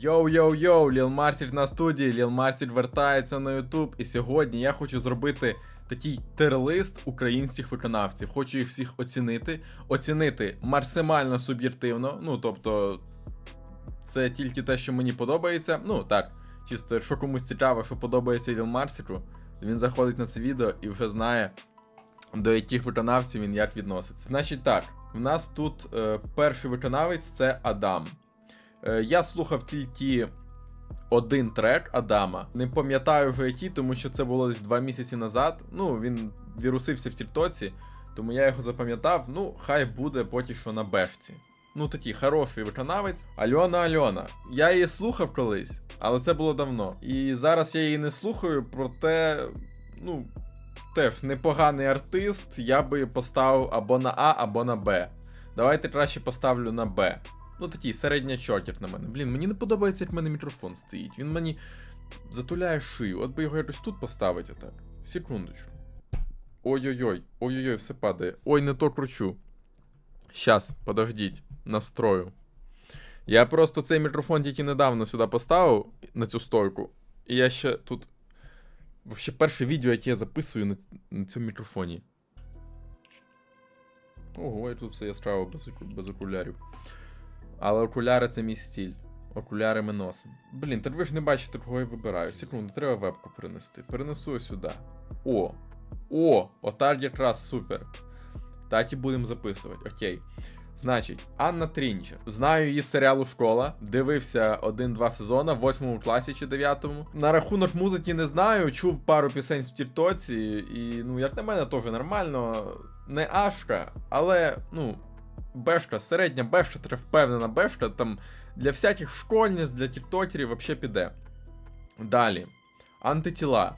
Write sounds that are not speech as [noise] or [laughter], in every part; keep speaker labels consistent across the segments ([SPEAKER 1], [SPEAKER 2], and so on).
[SPEAKER 1] Йоу-йоу-йоу, Ліл Марсіль на студії, Ліл Марсіль вертається на Ютуб. І сьогодні я хочу зробити такий тир-лист українських виконавців. Хочу їх всіх оцінити. Оцінити максимально суб'єктивно. Ну, тобто, це тільки те, що мені подобається. Ну, так, чисто, якщо комусь цікаво, що подобається Ліл Марсіку, він заходить на це відео і вже знає, до яких виконавців він як відноситься. Значить так, в нас тут е, перший виконавець це Адам. Е, я слухав тільки один трек Адама. Не пам'ятаю вже який, тому що це було десь два місяці назад. Ну, він вірусився в Тіктоці, тому я його запам'ятав. Ну, хай буде поки що на бешці. Ну, такий хороший виконавець. Альона Альона. Я її слухав колись, але це було давно. І зараз я її не слухаю, проте, ну, теж непоганий артист. Я би поставив або на А, або на Б. Давайте краще поставлю на Б. Ну, такий середнячок, як на мене. Блін, мені не подобається, як в мене мікрофон стоїть. Він мені затуляє шию. От би його якось тут поставити так. Секундочку. Ой-ой-ой, ой-ой-ой, все падає. Ой, не то кручу. Щас, подождіть, настрою. Я просто цей мікрофон тільки недавно сюди поставив на цю стойку. І я ще тут. Вообще перше відео, яке я записую на, на цьому мікрофоні. Ого, і тут все яскраво без, без окулярів. Але окуляри це мій стіль. Окуляри ми носимо. Блін, так ви ж не бачите, кого я вибираю. Секунду, треба вебку перенести. Перенесу сюди. О! О! Отак якраз супер. Так і будемо записувати. Окей. Значить, Анна Трінчер. Знаю її з серіалу Школа. Дивився один-два сезона в 8 класі чи 9. На рахунок музики не знаю. Чув пару пісень в Тіктоці, і, ну, як на мене, теж нормально. Не Ашка, але, ну, бешка, середня бешка, впевнена бешка, там для всяких школьниць, для тіктокерів взагалі піде. Далі. Антитіла.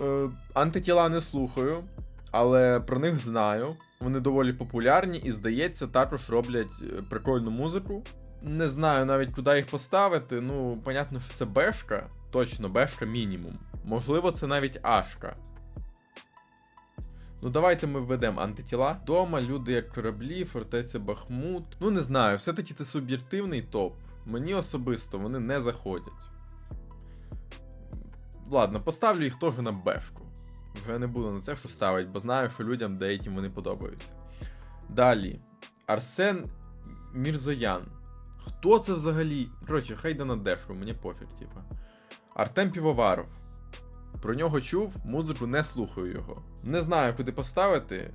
[SPEAKER 1] Е, антитіла не слухаю, але про них знаю. Вони доволі популярні і, здається, також роблять е, прикольну музику. Не знаю навіть куди їх поставити. Ну, понятно, що це бешка. Точно, бешка мінімум. Можливо, це навіть Ашка. Ну, давайте ми введемо антитіла. Дома люди як кораблі, фортеця Бахмут. Ну, не знаю, все-таки це суб'єктивний топ. Мені особисто вони не заходять. Ладно, поставлю їх теж на бешку. Вже не буду на це що ставити, бо знаю, що людям деяким вони подобаються. Далі. Арсен Мірзоян. Хто це взагалі? Коротше, хай йде на дешку, мені пофіг, типа. Артем Півоваров. Про нього чув, музику не слухаю його. Не знаю, куди поставити.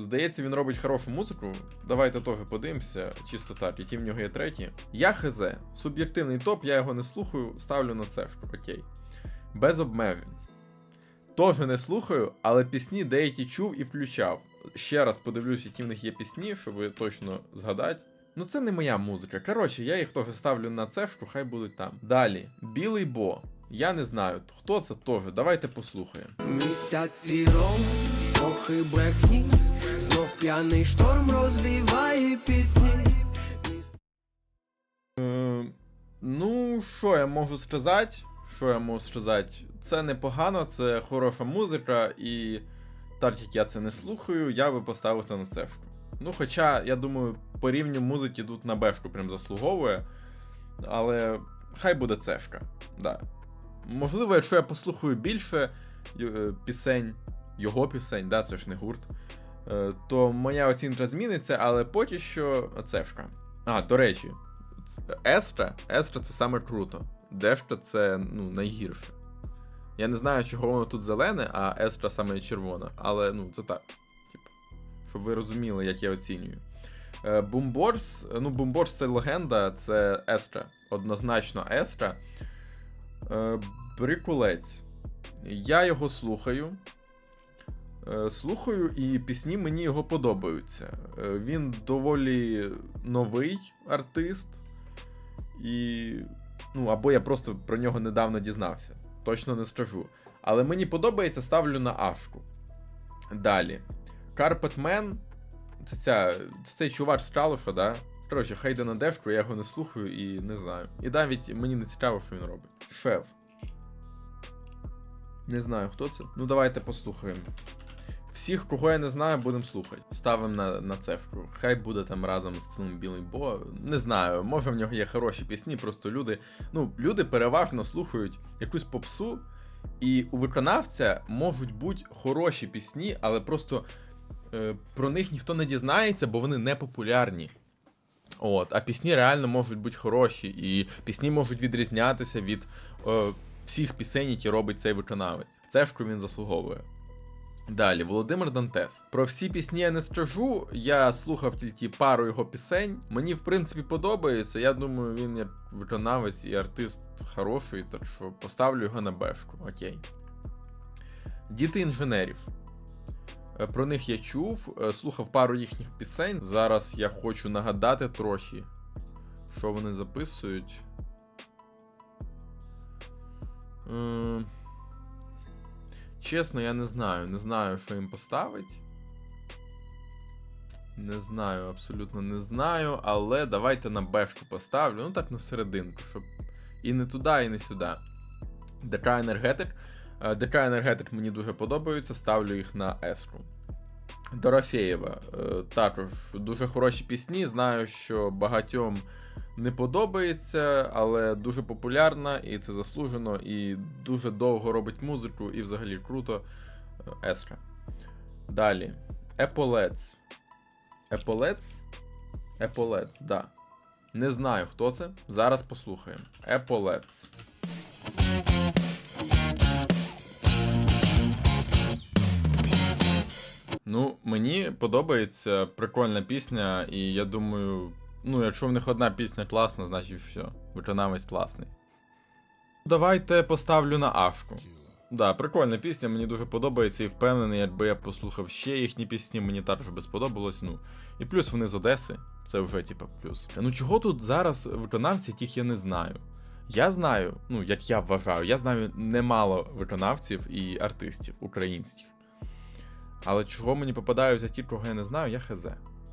[SPEAKER 1] Здається, він робить хорошу музику. Давайте теж подивимося, чисто так, які в нього є треті. Я хз. Суб'єктивний топ, я його не слухаю, ставлю на цешку, окей. Без обмежень. Теж не слухаю, але пісні деякі чув і включав. Ще раз подивлюсь, які в них є пісні, щоб точно згадати. Ну, це не моя музика. Коротше, я їх теж ставлю на цешку, хай будуть там. Далі, Білий Бо. Я не знаю, хто це теж. Давайте послухаємо.
[SPEAKER 2] Місяці ром, охи брехні, знов п'яний шторм розвіває пісні.
[SPEAKER 1] Е, ну, що я можу сказати? Що я можу сказати? Це непогано, це хороша музика, і так як я це не слухаю, я би поставив це на цешку. Ну, хоча, я думаю, по рівню музики тут на бешку прям заслуговує. Але хай буде цешка. Да. Можливо, якщо я послухаю більше е, пісень, його пісень, да, це ж не гурт, е, то моя оцінка зміниться, але поки що цешка. А, до речі, Естра, Естра це саме круто. Дешка це ну, найгірше. Я не знаю, чого воно тут зелене, а Естра саме червона, але ну це так. Типу, щоб ви розуміли, як я оцінюю. Е, Бумборс, ну, Бумборс це легенда, це Естра. Однозначно Естра. Брикулець. Я його слухаю. Е, Слухаю, і пісні мені його подобаються. Е, Він доволі новий артист. І. Ну, або я просто про нього недавно дізнався. Точно не скажу. Але мені подобається, ставлю на Ашку. Далі. Man. Це, ця, це цей чувак з Калуша, да? Коротше, хай йде на дешку, я його не слухаю і не знаю. І навіть мені не цікаво, що він робить. Шеф. Не знаю, хто це. Ну, давайте послухаємо. Всіх, кого я не знаю, будемо слухати. Ставимо на, на цефру. Хай буде там разом з цілим білий бо. Не знаю, може в нього є хороші пісні, просто люди. Ну, люди переважно слухають якусь попсу, і у виконавця можуть бути хороші пісні, але просто е, про них ніхто не дізнається, бо вони не популярні. От, а пісні реально можуть бути хороші, і пісні можуть відрізнятися від е, всіх пісень, які робить цей виконавець. Цешку він заслуговує. Далі, Володимир Дантес. Про всі пісні я не скажу. Я слухав тільки пару його пісень. Мені, в принципі, подобається. Я думаю, він як виконавець і артист хороший, так що поставлю його на бешку. Окей. Діти інженерів. Е, Про них я чув, е, слухав пару їхніх пісень. Зараз я хочу нагадати трохи, що вони записують. Чесно, я не знаю. Не знаю, що їм поставить. Не знаю, абсолютно не знаю, але давайте на бешку поставлю. Ну так на серединку, щоб і не туди, і не сюди. ДК енергетик. Е, ДК енергетик мені дуже подобаються, ставлю їх на еску. Дорофєєва. е, Також дуже хороші пісні. Знаю, що багатьом не подобається, але дуже популярна, і це заслужено, і дуже довго робить музику, і взагалі круто. Е, Есра. Далі. Еполец. Еполец? Еполец, да. Не знаю, хто це. Зараз послухаємо. Еполец. Ну, мені подобається прикольна пісня, і я думаю, ну, якщо в них одна пісня класна, значить все. Виконавець класний. Давайте поставлю на Ашку. Да, прикольна пісня, мені дуже подобається і впевнений, якби я послухав ще їхні пісні, мені також би сподобалось. Ну. І плюс вони з Одеси, це вже типа плюс. Ну чого тут зараз виконавці, яких я не знаю? Я знаю, ну як я вважаю, я знаю немало виконавців і артистів українських. Але чого мені попадаються ті, кого я не знаю, я хз.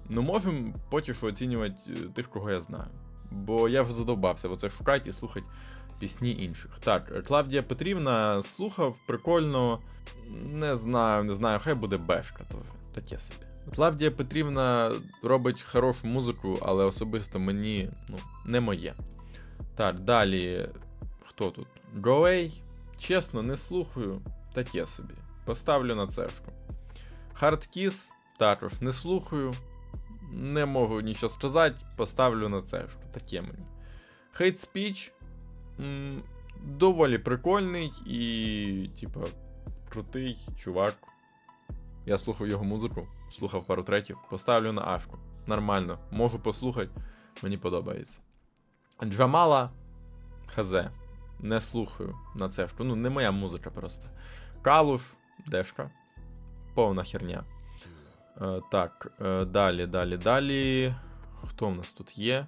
[SPEAKER 1] Ну можемо що оцінювати е, тих, кого я знаю. Бо я вже задовбався оце шукати і слухати пісні інших. Так, е, Клавдія Петрівна слухав, прикольно. Не знаю, не знаю, хай буде бешка теж. Таке собі. Клавдія Петрівна робить хорошу музику, але особисто мені ну, не моє. Так, далі. Хто тут? Гоей. Чесно, не слухаю. Таке собі. Поставлю на цешку. Хардкіс також не слухаю. Не можу нічого сказати, поставлю на цешку. Таке мені. Hate Speech м, доволі прикольний і, типа, крутий чувак. Я слухав його музику, слухав пару третів, поставлю на Ашку. Нормально, можу послухати, мені подобається. Джамала Хз. Не слухаю на цешку. Ну, не моя музика просто. Калуш, Дешка. Повна херня. Е, так, е, далі, далі, далі. Хто в нас тут є?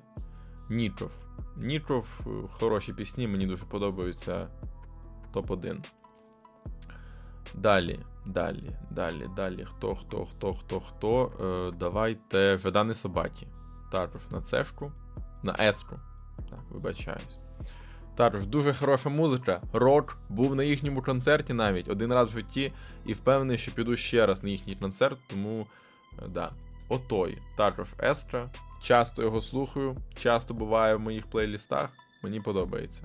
[SPEAKER 1] Нітров. Нітров, е, хороші пісні, мені дуже подобаються. Топ-1. Далі, далі, далі, далі. Хто, хто, хто, хто, хто. Е, давайте Жадани Собаті. Також на цешку. На еску. Так, вибачаюсь. Також дуже хороша музика. Рок був на їхньому концерті навіть один раз в житті, і впевнений, що піду ще раз на їхній концерт, тому е, да. Отой. Також Естра. Часто його слухаю, часто буває в моїх плейлістах. Мені подобається.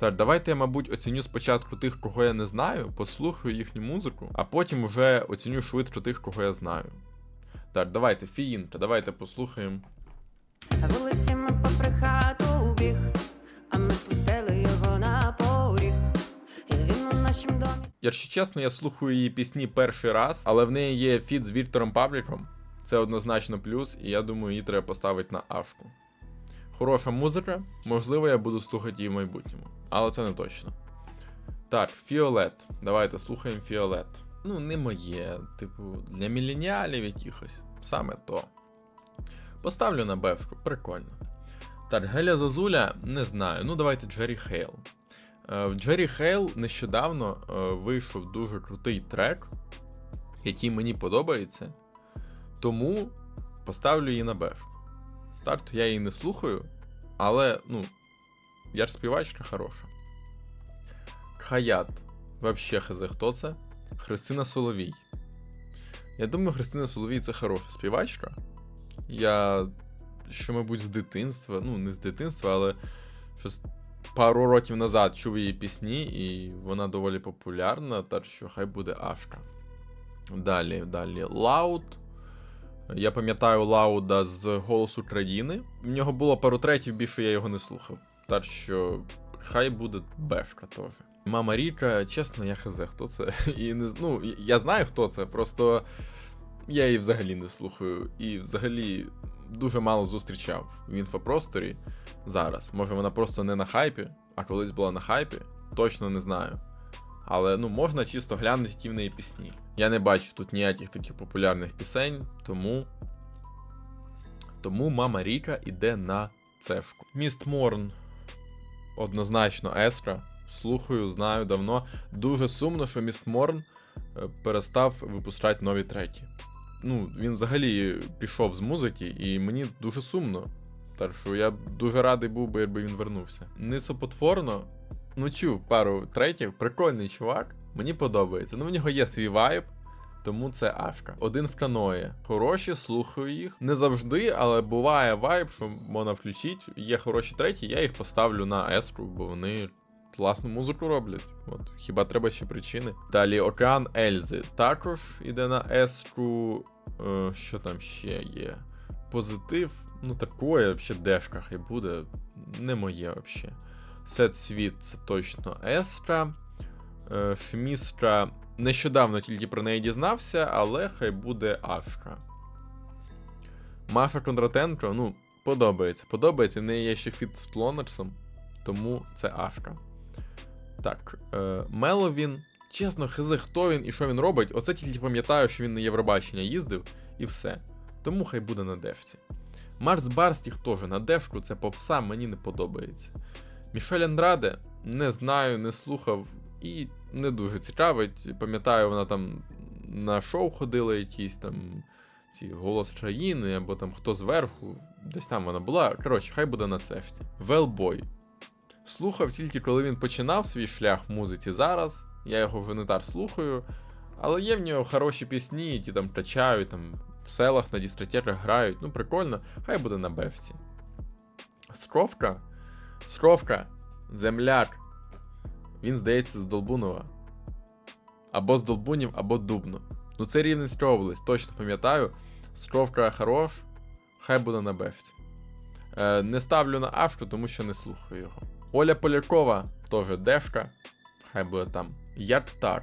[SPEAKER 1] Так, давайте я, мабуть, оціню спочатку тих, кого я не знаю, послухаю їхню музику, а потім уже оціню швидко тих, кого я знаю. Так, давайте, фіїнка, давайте послухаємо.
[SPEAKER 3] Вулицями попри хату нашім домі.
[SPEAKER 1] Якщо чесно, я слухаю її пісні перший раз, але в неї є фіт з Віктором Павліком. Це однозначно плюс, і я думаю, її треба поставити на Ашку. Хороша музика, можливо, я буду слухати її в майбутньому, але це не точно. Так, Фіолет. Давайте слухаємо Фіолет. Ну, не моє, типу, для міленіалів якихось. Саме то. Поставлю на бешку, прикольно. Так, Геля Зазуля, не знаю. Ну, давайте Джері Хейл. Е, В Джері Хейл нещодавно е, вийшов дуже крутий трек, який мені подобається. Тому поставлю її на бешку. Так, я її не слухаю, але, ну, я ж співачка хороша. Хаят. Вообще хз, хто це? Христина Соловій. Я думаю, Христина Соловій це хороша співачка. Я ще, мабуть, з дитинства, ну, не з дитинства, але щось пару років назад чув її пісні, і вона доволі популярна, так що хай буде Ашка. Далі, далі. Лаут. Я пам'ятаю Лауда з Голос України. В нього було пару третів, більше я його не слухав. Так що хай буде Бешка теж. Мама Ріка, чесно, я хз, хто це. [laughs] І не, ну, я знаю, хто це, просто я її взагалі не слухаю. І взагалі дуже мало зустрічав в інфопросторі зараз. Може вона просто не на хайпі, а колись була на хайпі, точно не знаю. Але ну можна чисто глянути, які в неї пісні. Я не бачу тут ніяких таких популярних пісень, тому. Тому мама Ріка іде на цешку. Міст Морн. Однозначно Естра. Слухаю, знаю давно. Дуже сумно, що Міст Морн е, перестав випускати нові треки. Ну, він взагалі пішов з музики, і мені дуже сумно. Так що я дуже радий був би, якби він вернувся. Нисопотворно. Ну, чув пару третів, прикольний чувак, мені подобається. Ну, в нього є свій вайб, тому це Ашка. Один в каної. Хороші, слухаю їх. Не завжди, але буває вайб, що можна включити. Є хороші треті, я їх поставлю на еску, бо вони класну музику роблять. От, хіба треба ще причини. Далі Океан Ельзи також іде на еску. Е, що там ще є? Позитив, ну такое, взагалі дешка хай буде. Не моє взагалі. Сет світ це точно Естра. Е, Шмістра нещодавно тільки про неї дізнався, але хай буде Ашка. Маша Кондратенко, ну, подобається. Подобається. В неї є ще фіт з Плонерсом, тому це Ашка. Так, е, Меловін. Чесно, хз, хто він і що він робить. Оце тільки пам'ятаю, що він на Євробачення їздив, і все. Тому хай буде на дешці. Марс Барстіх теж на дешку, це попса, мені не подобається. Мішель Андраде не знаю, не слухав і не дуже цікавить. Пам'ятаю, вона там на шоу ходила якісь там ці голос країни, або там хто зверху, десь там вона була. Коротше, хай буде на цефті. Велбой. Слухав тільки коли він починав свій шлях в музиці зараз. Я його не так слухаю. Але є в нього хороші пісні, які там качають, там в селах на дискотеках грають. Ну, прикольно, хай буде на бефці. Скровка. Скровка. Земляк. Він, здається, з Долбунова. Або з Долбунів, або Дубно. Ну, це Рівненська область, точно пам'ятаю. Скровка хорош, хай буде на бефці. Е, не ставлю на Ашку, тому що не слухаю його. Оля Полякова, теж дешка. Хай буде там. Яртак.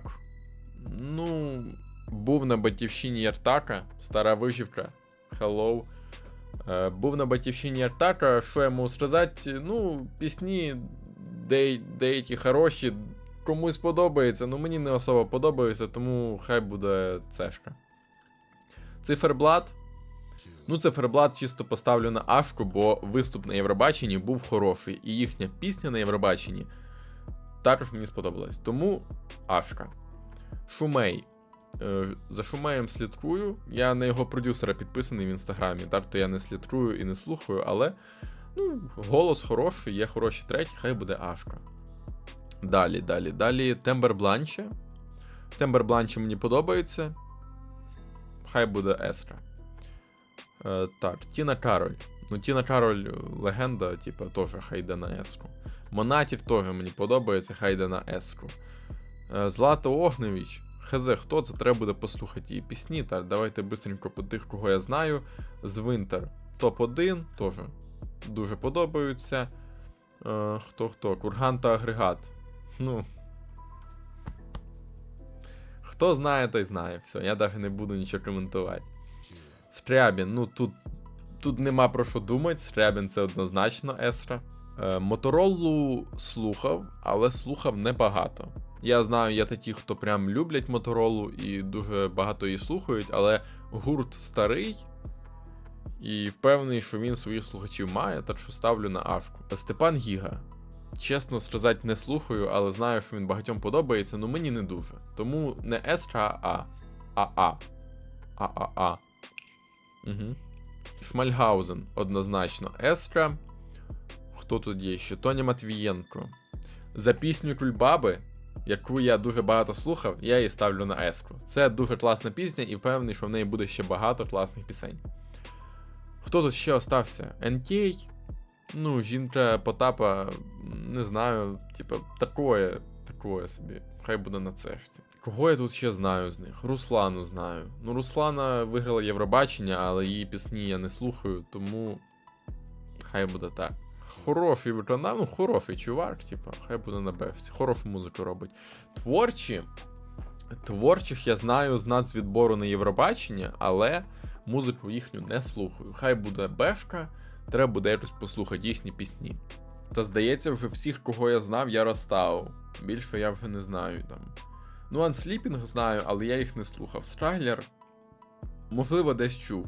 [SPEAKER 1] Ну, був на батьківщині Яртака, стара виживка. Hello. Е, був на батьківщині Яртака, що я можу сказати? Ну, пісні де, деякі хороші, комусь подобається, ну мені не особо подобається, тому хай буде цешка. Циферблат. Ну, циферблат чисто поставлю на Ашку, бо виступ на Євробаченні був хороший, і їхня пісня на Євробаченні також мені сподобалась. Тому Ашка. Шумей. Е, За Шумеєм слідкую. Я на його продюсера підписаний в інстаграмі, так то я не слідкую і не слухаю, але ну, голос хороший, є хороші треки, хай буде Ашка. Далі, далі, далі. Тембер Бланче. Тембер Бланче мені подобається. Хай буде Естра. Е, так, Тіна Кароль. Ну, Тіна Кароль легенда, типа, теж хай йде на Еску. Монатір теж мені подобається, хай йде на Еску. Е, Злата Огневіч. Хз, хто це? Треба буде послухати її пісні. Так, давайте быстренько по тих, кого я знаю. З Винтер. Топ-1 теж дуже подобаються. Е, хто хто? Курган та агрегат. Ну. Хто знає, той знає. Все, я навіть не буду нічого коментувати. Скрябін, ну тут, тут нема про що думати. Скрябін це однозначно Есра. Е, Моторолу слухав, але слухав небагато. Я знаю, є такі, хто прям люблять Моторолу і дуже багато її слухають, але гурт старий. І впевнений, що він своїх слухачів має, так що ставлю на Ашку. Степан Гіга. Чесно сказати, не слухаю, але знаю, що він багатьом подобається, але мені не дуже. Тому не Естра, а АА. ААА. Угу. Шмальгаузен однозначно Естра. Хто тут є ще? Тоня Матвієнко. За пісню Кульбаби яку я дуже багато слухав, я її ставлю на еску. Це дуже класна пісня, і впевнений, що в неї буде ще багато класних пісень. Хто тут ще остався? NK? Ну, жінка Потапа, не знаю, типа, такое, такое собі. Хай буде на цешці. Кого я тут ще знаю з них? Руслану знаю. Ну, Руслана виграла Євробачення, але її пісні я не слухаю, тому хай буде так. Хороший виконав, ну хороший чувак, типа, хай буде на бефці. Хорошу музику робить. Творчі. Творчих я знаю з нацвідбору на Євробачення, але музику їхню не слухаю. Хай буде бешка, треба буде якось послухати їхні пісні. Та здається, вже всіх, кого я знав, я розставив. Більше я вже не знаю там. Ну, Unsleeping знаю, але я їх не слухав. Страйлер, можливо, десь чув.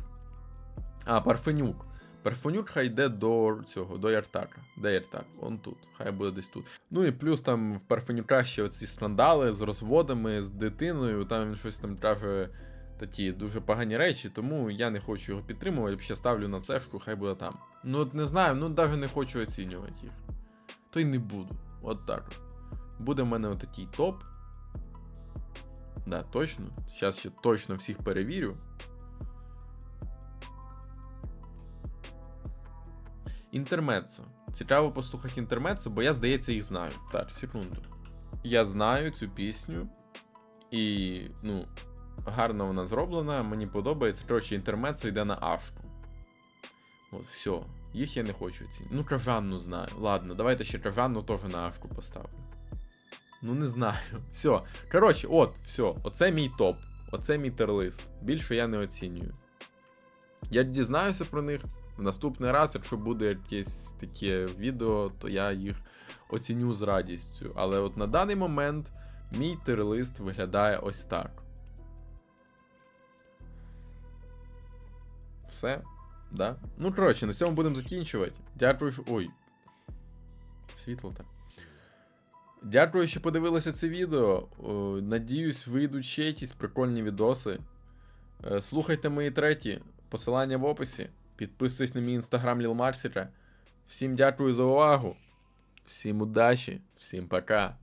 [SPEAKER 1] А, Парфенюк. Парфенюк хай йде до цього, до Яртака. Де Яртак? Он тут. Хай буде десь тут. Ну і плюс там в Парфенюка ще оці скандали з розводами, з дитиною, там він щось там каже такі дуже погані речі, тому я не хочу його підтримувати, ще ставлю на цешку, хай буде там. Ну от не знаю, ну навіть не хочу оцінювати їх. То й не буду. От так. Буде в мене отакий топ. Да, точно. Зараз ще точно всіх перевірю. Інтермецо. Цікаво послухати інтермецо, бо я, здається, їх знаю. Так, секунду. Я знаю цю пісню, і, ну, гарно вона зроблена, мені подобається. Коротше, інтермецо йде на Ашку. От, все. Їх я не хочу оцінити. Ну, кажанну знаю. Ладно, давайте ще кажанну теж на Ашку поставлю. Ну, не знаю. [laughs] Все. Коротше, от, все. Оце мій топ. Оце мій терлист. Більше я не оцінюю. Я дізнаюся про них наступний раз, якщо буде якесь таке відео, то я їх оціню з радістю. Але от на даний момент мій тирлист виглядає ось так. Все? Да? Ну, коротше, на цьому будемо закінчувати. Дякую, що. Ой. Світло так. Дякую, що подивилися це відео. Надіюсь, вийдуть ще якісь прикольні відоси. Е, Слухайте мої треті, посилання в описі. Підписуйтесь на мій інстаграм Лілмарсіка. Всім дякую за увагу. Всім удачі, всім пока.